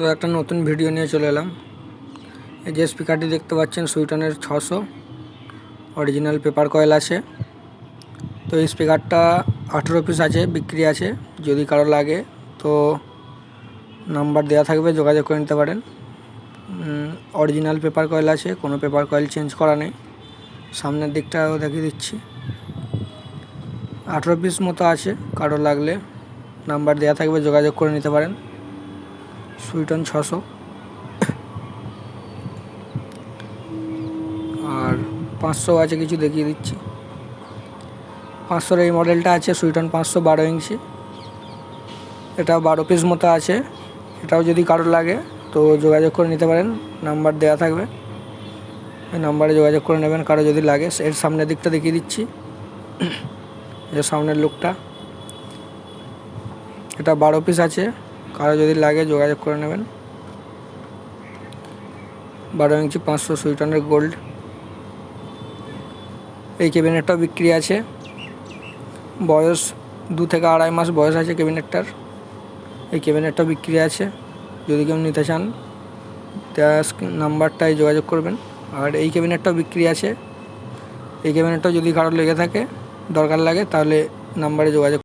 তো একটা নতুন ভিডিও নিয়ে চলে এলাম। এই যে স্পিকারটি দেখতে পাচ্ছেন, সুইটনের ছশো। অরিজিনাল পেপার কয়েল আছে। তো এই স্পিকারটা আঠেরো পিস আছে, বিক্রি আছে। যদি কারও লাগে, তো নাম্বার দেওয়া থাকবে, যোগাযোগ করে নিতে পারেন। অরিজিনাল পেপার কয়েল আছে, কোনো পেপার কয়েল চেঞ্জ করা নেই। সামনের দিকটাও দেখিয়ে দিচ্ছি। আঠেরো পিস মতো আছে, কারও লাগলে নাম্বার দেওয়া থাকবে, যোগাযোগ করে নিতে পারেন। সুইটন ছশো। আর পাঁচশো আছে কিছু দেখিয়ে দিচ্ছি। পাঁচশোর এই মডেলটা আছে সুইটন পাঁচশো বারো ইঞ্চি। এটা বারো পিস মতো আছে। এটাও যদি কারও লাগে তো যোগাযোগ করে নিতে পারেন। নাম্বার দেওয়া থাকবে। এই নাম্বারে যোগাযোগ করে নেবেন। কারও যদি লাগে, এর সামনের দিকটা দেখিয়ে দিচ্ছি। এর সামনের লুকটা এটা বারো পিস আছে। কারও যদি লাগে যোগাযোগ করে নেবেন। বারো ইঞ্চি পাঁচশো সুইটনের গোল্ড। এই ক্যাবিনেটটাও বিক্রি আছে। বয়স দু থেকে আড়াই মাস বয়স আছে ক্যাবিনেটটার। এই ক্যাবিনেটটাও বিক্রি আছে। যদি কেউ নিতে চান দেওয়া নাম্বারটায় যোগাযোগ করবেন। আর এই ক্যাবিনেটটাও বিক্রি আছে। এই ক্যাবিনেটটাও যদি কারোর লেগে থাকে, দরকার লাগে, তাহলে নাম্বারে যোগাযোগ